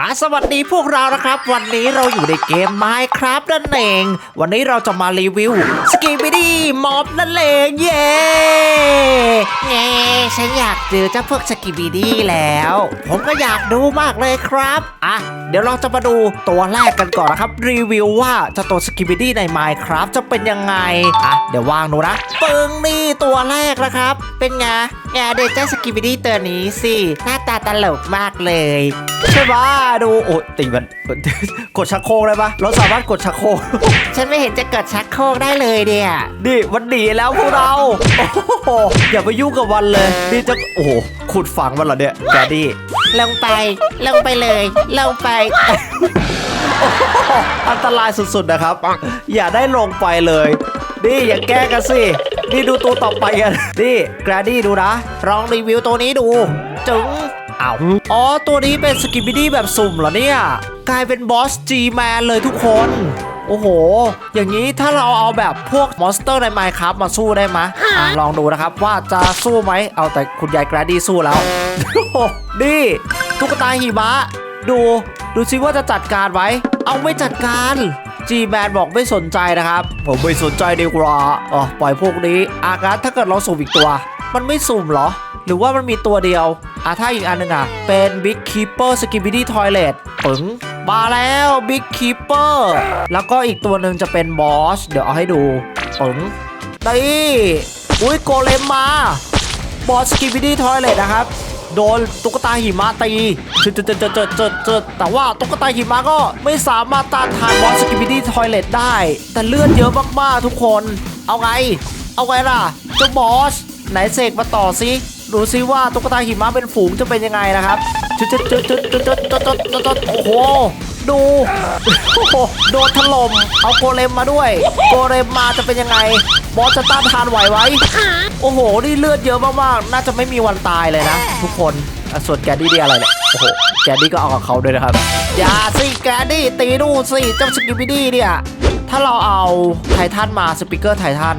อะสวัสดีพวกเรานะครับ วันนี้เราอยู่ในเกม Minecraft นั่นเอง วันนี้เราจะมารีวิวสกีบิดี้มอบนั่นเองเย้เย้ฉันอยากเจอเจ้าพวกสกีบิดี้แล้ว ผมก็อยากดูมากเลยครับอะเดี๋ยวเราจะมาดูตัวแรกกันก่อนนะครับ รีวิวว่าเจะตัวสกีบิดี้ใน Minecraft จะเป็นยังไงอะเดี๋ยววางดูนะปึ้งนี่ตัวแรกนะครับ เป็นไง แกเด็กเจ้าสกีบิดี้ตัวนี้สิ หน้าตาตลกมากเลย ใช่ปะดูโอ้ตีมัน กดชักโครกได้ปะเราสามารถกดชักโครกฉันไม่เห็นจะกดชักโครกได้เลยเดียนี่มันหนีแล้วพวกเราโอ้โหอย่าไปยุ่งกับมันเลยนี่จะโอ้โหขุดฝังมันเหรอเนี่ยแกดี้ลงไป ลงไปเลย ลงไป อันตรายสุดๆนะครับ อย่าได้ลงไปเลยนี่อย่าแกล้งกันสิ นี่ดูตัวต่อไปกันนี่แกรดี้ดูนะลองรีวิวตัวนี้ดูจึงอ้าวอ๋อ ตัวนี้เป็นสกิบิดี้แบบสุ่มเหรอเนี่ย กลายเป็นบอสจีแมนเลยทุกคน โอ้โห อย่างนี้ถ้าเราเอาแบบพวกมอนสเตอร์ใน Minecraft มาสู้ได้ไหมอลองดูนะครับว่าจะสู้ไหม เอาแต่คุณยายแกรดี้สู้แล้วนี่ตุ๊กตาหิมะ ดู ดูซิว่าจะจัดการไหมเอาไม่จัดการ จีแมนบอกไม่สนใจนะครับ ผมไม่สนใจดีกว่าอ๋อปล่อยพวกนี้อาการถ้าเกิดเราสุ่มอีกตัว มันไม่สุ่มเหรอ หรือว่ามันมีตัวเดียวอะถ้าอีกอันหนึงอะ เป็น Big Keeper Skibidi Toilet ปึ๋งมาแล้ว Big Keeper แล้วก็อีกตัวหนึ่งจะเป็นบอส เดี๋ยวเอาให้ดูปึ๋งนี่อุ้ยโกเลมมาบอสสกิบิดี้ทอยเลตนะครับ โดนตุ๊กตาหิมะตีจุดจุดจุดจุดจุดจุดแต่ว่าตุ๊กตาหิมะก็ไม่สามารถต้านทานบอสสกิบิดี้ทอยเลตได้ แต่เลือดเยอะมากๆทุกคน เอาไง เอาไงล่ะเจ้าบอส ไหนเสกมาต่อซิดูซิว่าตุ๊กตาหิมะเป็นฝูงจะเป็นยังไงนะครับ จุดจุดจุดจุดจุดจุดจุดจุดจุดจุดโอ้โห ดูโอ้โหโดนถล่มเอาโกเลมมาด้วย โกเลมมาจะเป็นยังไง บอสจะต้านทานไหวไหมโอ้โห นี่เลือดเยอะมากๆ น่าจะไม่มีวันตายเลยนะ ทุกคนส่วนแกดี้ดีอะไรเนี่ยโอ้โห แกดี้ก็เอากับเขาด้วยนะครับ อย่าสิแกดี้ตีดูสิเจ้าสกิปปิดี้เนี่ย ถ้าเราเอาไททันมาสปิเกอร์ไททัน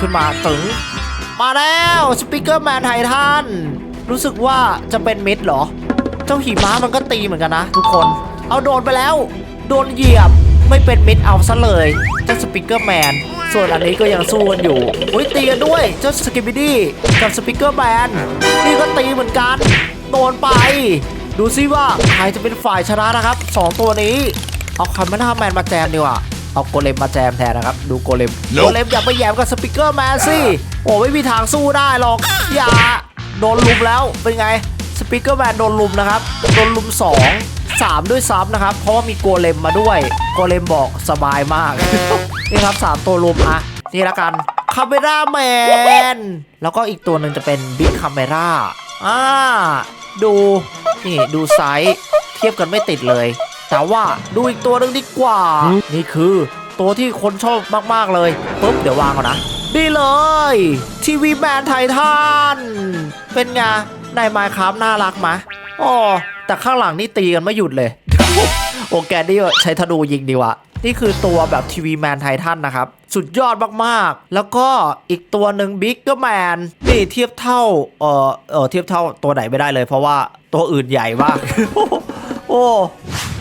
ขึ้นมาตึงมาแล้วสปิเกอร์แมนไททัน รู้สึกว่าจะเป็นมิดเหรอ เจ้าหิมะมันก็ตีเหมือนกันนะ ทุกคน เอาโดนไปแล้ว โดนเหยียบไม่เป็นมิดเอาซะเลยเจ้าสปิเกอร์แมน ส่วนอันนี้ก็ยังสู้กันอยู่อุ้ยตีกันด้วยเจ้าสกิบิดี้กับสปิเกอร์แมนนี่ก็ตีเหมือนกัน โดนไป ดูซิว่าใครจะเป็นฝ่ายชนะนะครับสองตัวนี้ เอาคาร์เมนาแมนมาแจมดีกว่าเอาโกเลมมาแจมแทนนะครับ ดูโกเลม โกเลมอย่าไปแยมกับสปิเกอร์แมนสิโอ้ไม่มีทางสู้ได้หรอก อย่า โดนลุมแล้วเป็นไงสปิเกอร์แมนโดนลุมนะครับ โดนลุม 2 3 ด้วยซ้ำนะครับ เพราะว่ามีโกเลมมาด้วยโกเลมบอกสบายมาก นี่ครับ 3 ตัวลุมอะนี่ละกันคาเมราแมนแล้วก็อีกตัวหนึ่งจะเป็นบิ๊กคาเมราอ่าดูนี่ดูไซส์เทียบกันไม่ติดเลย แต่ว่าดูอีกตัวหนึ่งดีกว่า นี่คือตัวที่คนชอบมากๆเลยปุ๊บเดี๋ยววางก่อนนะ นี่เลยทีวีแมนไททันเป็นไงในไมค์ครับน่ารักไหมอ๋อแต่ข้างหลังนี่ตีกันไม่หยุดเลย โอแกนี่ใช้ธนูยิงดีว่านี่คือตัวแบบทีวีแมนไททันนะครับ สุดยอดมากๆ แล้วก็อีกตัวหนึ่งบิ๊กกอร์แมนนี่เทียบเท่า เออเออเทียบเท่าตัวไหนไม่ได้เลย เพราะว่าตัวอื่นใหญ่มาก โอ้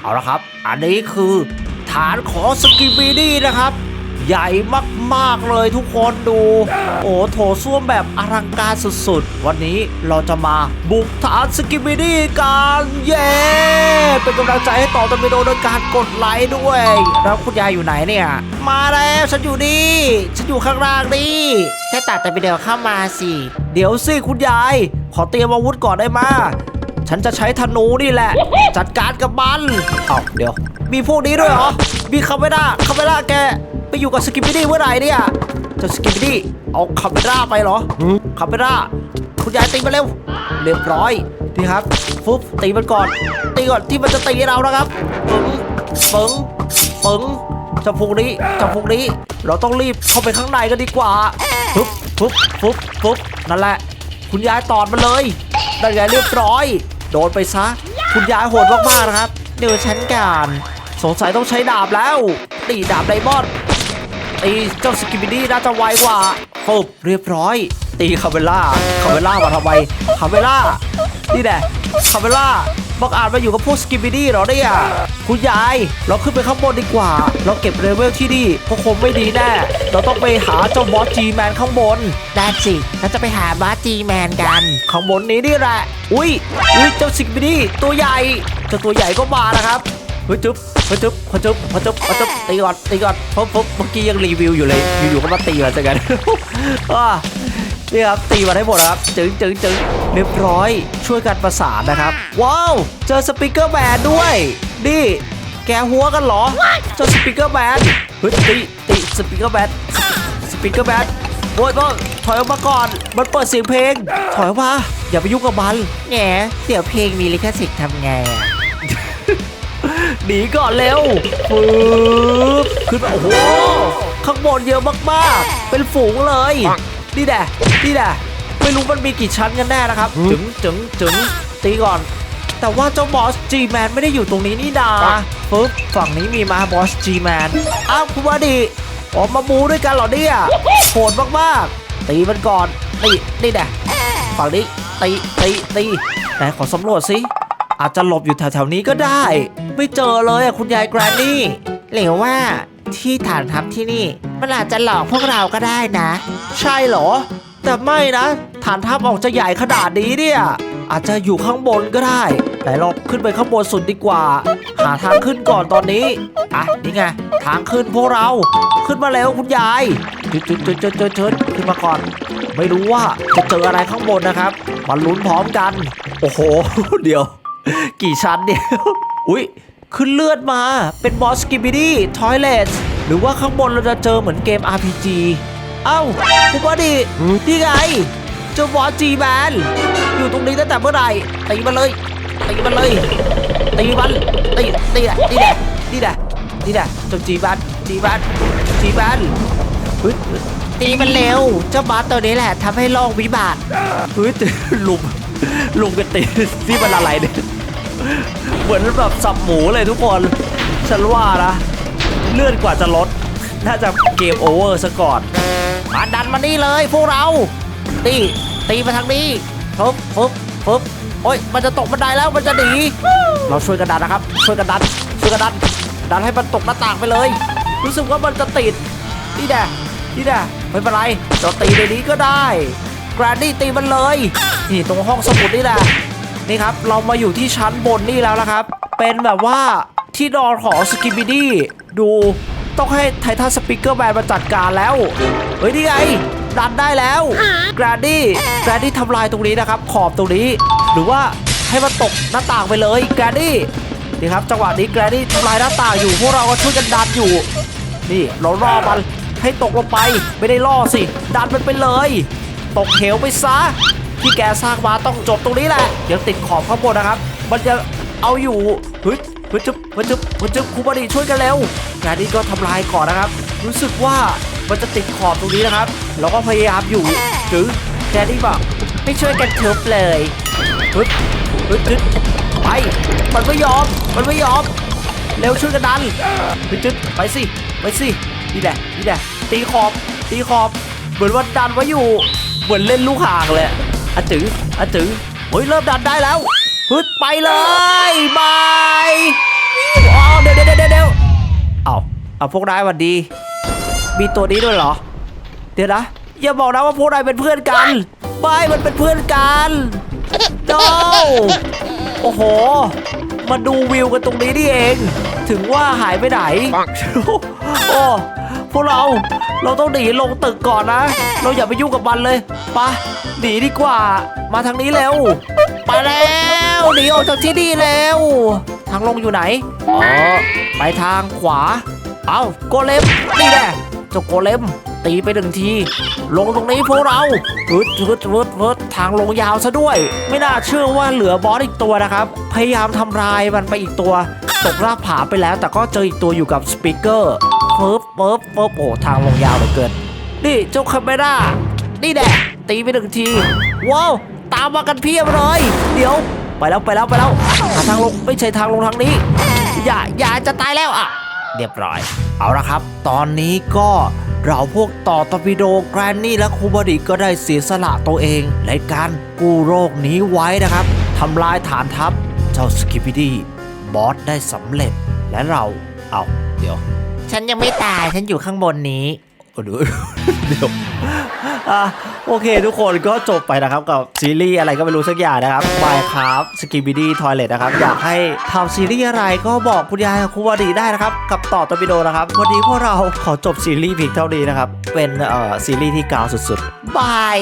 เอาละครับ อันนี้คือฐานของสกิบีดี้นะครับ ใหญ่มากๆเลยทุกคนดู โอ้โถส้วมแบบอลังการสุดๆ วันนี้เราจะมาบุกฐานสกิบิดี้กันเย้เป็นกำลังใจให้ต่อตมิโดโดยการกดไลค์ด้วย แล้วคุณยายอยู่ไหนเนี่ย มาแล้วฉันอยู่นี่ ฉันอยู่ข้างล่างนี่แค่ตัดแต่ไปเดียวเข้ามาสิ เดี๋ยวสิคุณยาย ขอเตรียมอาวุธก่อนได้มาฉันจะใช้ธนูนี่แหละ จัดการกับมัน เอาเดี๋ยว มีพวกนี้ด้วยเหรอ มีคาเมร่าคาเมร่าแก ไปอยู่กับสกิปปิดี้เมื่อไหร่เนี่ยเจะสกิปปิดี้เอาคาเมร่าไปเหรอคาเมร่าคุณยายตีมาเร็วเรียบร้อยนี่ครับฟุบตีมันก่อน ตีก่อนที่มันจะตีเรานะครับปึ๋งปึ๋งปึ๋งเจะพวกนี้เจะพวกนี้ เราต้องรีบเข้าไปข้างในกันดีกว่าฟุบฟุบฟุบฟุบนั่นแหละ คุณยายตอดมันเลยได้ไงเรียบร้อย โดนไปซะ คุณยายโหดมากๆนะครับเดี๋ยวฉันการสงสัยต้องใช้ดาบแล้วตีดาบไดมอนด์ ตีเจ้าสกิบิดี้น่าจะไวกว่าฟึบเรียบร้อย ตีคาเวล่าคาเวล่ามาทำไมคาเวล่านี่แหละคาเวล่าบังอาจมาอยู่กับพวกสกิบิดี้เหรอเนี่ยคุณยาย เราขึ้นไปข้างบนดีกว่า เราเก็บเลเวลที่นี่ก็คงไม่ดีแน่ เราต้องไปหาเจ้าบอสจีแมนข้างบนได้สิเราจะไปหาบาสจีแมนกัน ข้างบนนี้นี่แหละ อุ้ยอุ้ยเจ้าสกิบิดี้ตัวใหญ่เจ้าตัวใหญ่ก็มานะครับเฮ้ยจุ๊บเฮ้ยจุ๊บเฮ้ยจุ๊บเฮ้ยจุ๊บเฮ้ยจุ๊บตีก่อนตีก่อนเพราะเพราะเมื่อกี้ยังรีวิวอยู่เลยอยู่ๆก็มาตีมาซะกันอ่านี่ครับตีมาให้หมดนะครับจึงจึงจึงเรียบร้อยช่วยกันประสานนะครับ ว้าว เจอสปีกเกอร์แมนด้วยนี่แกหัวกันเหรอเจ้าสปีกเกอร์แมนเฮ้ยตีตีสปีกเกอร์แมนสปีกเกอร์แมนโอ้ยพ่อถอยออกมาก่อน มันเปิดเสียงเพลง ถอยออกมา อย่าไปยุ่งกับมันแหมเดี๋ยวเพลงมีลิขสิทธิ์ทำไงอะ หนีก่อนเร็วปึ๊บขึ้นมาโอ้โหข้างบนเยอะมากๆ เป็นฝูงเลยนี่แหละนี่แหละไม่รู้มันมีกี่ชั้นกันแน่นะครับ จึงจึงจึงตีก่อน แต่ว่าเจ้าบอสจีแมนไม่ได้อยู่ตรงนี้นี่นาปึ๊บฝั่งนี้มีมาบอสจีแมนอ้าวคุณวาดีออกมาบูด้วยกันเหรอเนี่ยโหดมากๆ ตีมันก่อนนี่นี่แหละฝั่งนี้ตีตีตีไหนขอสำรวจสิ อาจจะหลบอยู่แถวๆนี้ก็ได้ ไม่เจอเลยอะคุณยายแกรนนี่หรือว่าที่ฐานทัพที่นี่ มันอาจจะหลอกพวกเราก็ได้นะ ใช่เหรอ แต่ไม่นะ ฐานทัพออกจะใหญ่ขนาดนี้เนี่ย อาจจะอยู่ข้างบนก็ได้แต่เราขึ้นไปข้างบนสุดดีกว่า หาทางขึ้นก่อนตอนนี้ อะนี่ไงทางขึ้นพวกเรา ขึ้นมาแล้วคุณยายจุดจุดจุดจุดจุดจุดขึ้นมาก่อน ไม่รู้ว่าจะเจออะไรข้างบนนะครับมาลุ้นพร้อมกัน โอ้โห เดี๋ยว กี่ชั้นเดียวอุ๊ยขึ้นเลือดมาเป็นบอสกิบิดี้ทอยเลทหรือว่าข้างบนเราจะเจอเหมือนเกม RPG เอ้าคุณบอดี้นี่ไงเจ้าบอสจีแมนอยู่ตรงนี้ตั้งแต่เมื่อไหร่ตีมันเลยตีมันเลยตีมันตีตีแหละนี่แหละนี่แหละนี่แหละเจ้าจีแมนจีแมนจีแมนเฮ้ยตีมันเร็ว เจ้าบอสตัวนี้แหละทำให้โลกวิบัติเฮ้ยตีลุมลุมกันตีที่มันอะไรเนี่ย เหมือนแบบสับหมูเลยทุกคน ฉันว่านะ เลื่อนกว่าจะลด น่าจะเกมโอเวอร์ซะก่อนมาดันมานี่เลยพวกเรา ตีตีมาทางนี้ปึ๊บปึ๊บปึ๊บโอ้ย มันจะตกบันไดแล้ว มันจะหนี เราช่วยกันดันนะครับ ช่วยกันดัน ช่วยกันดัน ดันให้มันตกหน้าต่างไปเลย รู้สึกว่ามันจะติด นี่แน่นี่แน่ไม่เป็นไรเราตีในนี้ก็ได้ แกรนดี้ตีมันเลย นี่ตรงห้องสมุดนี่แหละ นี่ครับ เรามาอยู่ที่ชั้นบนนี่แล้วนะครับ เป็นแบบว่าที่นอนของสกิบิดี้ดูต้องให้ไททันสปิเกอร์แมนมาจัดการแล้ว เฮ้ยนี่ไงดันได้แล้วแกรนดี้แกรนดี้ทำลายตรงนี้นะครับ ขอบตรงนี้ หรือว่าให้มันตกหน้าต่างไปเลยแกรนดี้นี่ครับจังหวะนี้แกรนดี้ทำลายหน้าต่างอยู่พวกเราก็ช่วยกันดันอยู่ นี่เราล่อมันให้ตกลงไปไม่ได้ล่อสิ ดันมันไปเลย ตกเหวไปซะ ที่แกสร้างมาต้องจบตรงนี้แหละยังติดขอบข้างบนนะครับ มันจะเอาอยู่ฮ้ยเฮ้ยจุ๊บเฮ้ยจุ๊บเฮ้ยจุ๊บครูบดีช่วยกันเร็วแกนี่ก็ทำลายก่อนนะครับ รู้สึกว่ามันจะติดขอบตรงนี้นะครับเราก็พยายามอยู่จึงแกนี่บอกไม่ช่วยกันทุบเลยฮึดฮึดฮึดไปมันไม่ยอมมันไม่ยอมเร็วช่วยกันดันฮึดจึ๊ดไปสิไปสินี่แหละนี่แหละตีขอบตีขอบ เหมือนว่าดันไว้อยู่เหมือนเล่นลูกห่างเลย อะจืออะจือเฮ้ยเริ่มดันได้แล้วฮึดไปเลยบายอ๋อเดี๋ยวเดี๋ยวเดี๋ยวเดี๋ยวเอาเอาพวกนายหวัดดี มีตัวนี้ด้วยเหรอ เดี๋ยวนะอย่าบอกนะว่าพวกนายเป็นเพื่อนกันไม่มันเป็นเพื่อนกันโ o โอ้โห มาดูวิวกันตรงนี้นี่เอง ถึงว่าหายไปไหน โอ้ พวกเรา เราต้องหนีลงตึกก่อนนะ เราอย่าไปยุ่งกับมันเลยปะหนีดีกว่า มาทางนี้เร็วไปแล้วหนีออกจากที่นี่แล้ว ทางลงอยู่ไหนอ๋อไปทางขวา เอาโกเลมนี่แหละเจ้าโกเลมตีไปหนึ่งที ลงตรงนี้พวกเราฮึดฮึดฮึดฮึดทางลงยาวซะด้วย ไม่น่าเชื่อว่าเหลือบอสอีกตัวนะครับ พยายามทำลายมันไปอีกตัว ตกรากผาไปแล้วแต่ก็เจออีกตัวอยู่กับสปีกเกอร์ ปึ๊บปึ๊บปึ๊บโอ้ทางลงยาวเหลือเกินนี่เจ้าคาเมร่านี่แหละตีไปหนึ่งที ว้าวตามมากันเพียบเลยเดี๋ยวไปแล้วไปแล้วไปแล้วหาทางลงไม่ใช่ทางลงทางนี้ อย่าอย่าจะตายแล้วอะ เรียบร้อย เอาละครับ ตอนนี้ก็เราพวกต่อตอปิโดแกรนนี่และคูบอดีก็ได้เสียสละตัวเองในการกู้โรคนี้ไว้นะครับทำลายฐานทัพชจ้าสกิปปี้ดีบอสได้สำเร็จและเราเอาเดี๋ยว ฉันยังไม่ตายฉันอยู่ข้างบนนี้เดี๋ยวเดี๋ยวอะโอเคทุกคนก็จบไปนะครับกับซีรีส์อะไรก็ไม่รู้สักอย่างนะครับ Minecraft s k i b i d y Toilet นะครับอยากให้ทำซีรีส์อะไรก็บอกคุณยายคุณวดีได้นะครับ กับต่อตอร์ปิโดนะครับวันนี้พวกเราขอจบซีรีส์เพียงเท่านี้นะครับ เป็นเอ่อซีรีส์ที่กาวสุดๆบาย